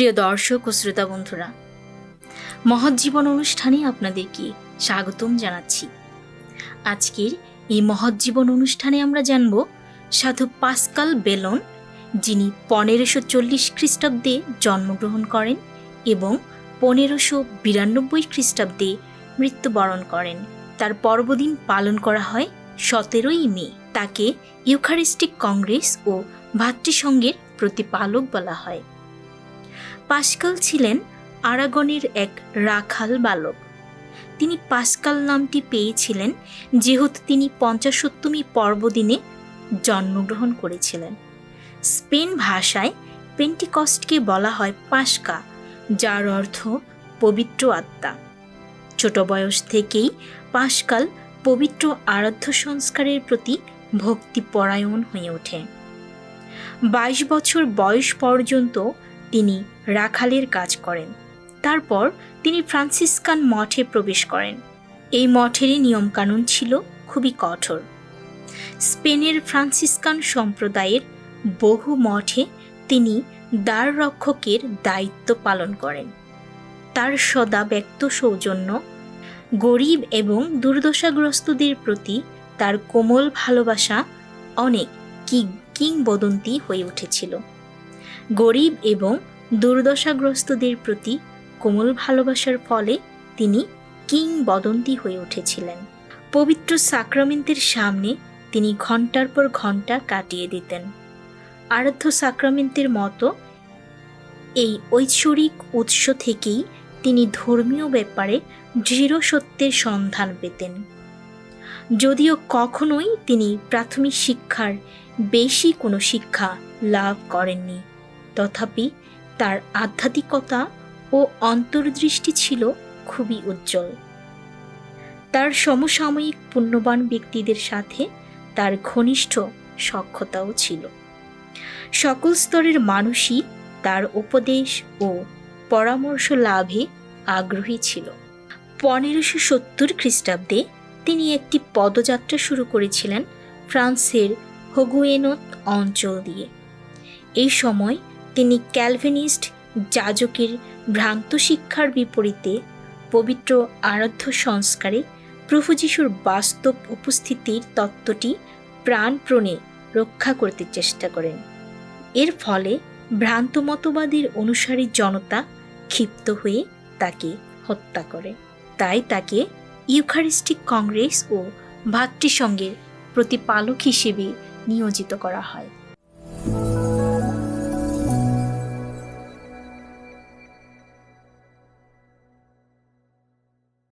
প্রিয় দর্শক ও শ্রোতা বন্ধুরা, মহৎ জীবন অনুষ্ঠানে আপনাদেরকে স্বাগতম জানাচ্ছি। আজকের এই মহৎ জীবন অনুষ্ঠানে আমরা জানব সাধু পাস্কাল বেলন, যিনি পনেরোশো চল্লিশ খ্রিস্টাব্দে জন্মগ্রহণ করেন এবং পনেরোশো বিরানব্বই খ্রিস্টাব্দে মৃত্যুবরণ করেন। তার পর্বদিন পালন করা হয় সতেরোই মে। তাকে ইউখারিস্টিক কংগ্রেস ও ভাতৃসংঘের প্রতিপালক বলা হয়। পাস্কাল ছিলেন আরাগনের এক রাখাল বালক। তিনি পাস্কাল নামটি পেয়েছিলেন, যেহেতু তিনি পঞ্চাশোত্তমী পর্বদিনে জন্মগ্রহণ করেছিলেন। স্পেন ভাষায় পেন্টিকস্টকে বলা হয় পাস্কা যার অর্থ পবিত্র আত্মা। ছোট বয়স থেকেই পাস্কাল পবিত্র আরাধ্য সংস্কারের প্রতি ভক্তিপরায়ণ হয়ে ওঠে। বাইশ বছর বয়স পর্যন্ত তিনি রাখালের কাজ করেন। তারপর তিনি ফ্রান্সিসকান মঠে প্রবেশ করেন। এই মঠেরই নিয়মকানুন ছিল খুবই কঠোর। স্পেনের ফ্রান্সিসকান সম্প্রদায়ের বহু মঠে তিনি দ্বার রক্ষকের দায়িত্ব পালন করেন। তার সদা ব্যক্ত সৌজন্য গরিব এবং দুর্দশাগ্রস্তদের প্রতি তার কোমল ভালোবাসা অনেক কি, কিংবদন্তি হয়ে উঠেছিল। গরিব এবং দুর্দশাগ্রস্তদের প্রতি কোমল ভালোবাসার ফলে তিনি কিংবদন্তি হয়ে উঠেছিলেন। পবিত্র সাক্রামেন্টের সামনে তিনি ঘণ্টার পর ঘণ্টা কাটিয়ে দিতেন। আরাধ্য সাক্রামেন্টের মতো এই ঐশ্বরিক উৎস থেকেই তিনি ধর্মীয় ব্যাপারে দৃঢ় সত্যের সন্ধান পেতেন। যদিও কখনোই তিনি প্রাথমিক শিক্ষার বেশি কোনো শিক্ষা লাভ করেননি। তথাপি তার আধ্যাত্মিকতা ও অন্তর্দৃষ্টি ছিল খুবই উজ্জ্বল। তার সমসাময়িক পুণ্যবান ব্যক্তিদের সাথে তার ঘনিষ্ঠ সক্ষতাও ছিল। সকল স্তরের মানুষই তার উপদেশ ও পরামর্শ লাভে আগ্রহী ছিল। পনেরোশো সত্তর খ্রিস্টাব্দে তিনি একটি পদযাত্রা শুরু করেছিলেন ফ্রান্সের হগুয়েনত অঞ্চল দিয়ে। এই সময় তিনি ক্যালভিনিস্ট যাজকের ভ্রান্ত শিক্ষার বিপরীতে পবিত্র আরাধ্য সংস্কারে প্রভু যিশুর বাস্তব উপস্থিতির তত্ত্বটি প্রাণপ্রণে রক্ষা করতে চেষ্টা করেন। এর ফলে ভ্রান্ত মতবাদের অনুসারী জনতা ক্ষিপ্ত হয়ে তাকে হত্যা করে। তাই তাকে ইউখারিস্টিক কংগ্রেস ও ভাতৃসংঘের প্রতিপালক হিসেবে নিয়োজিত করা হয়।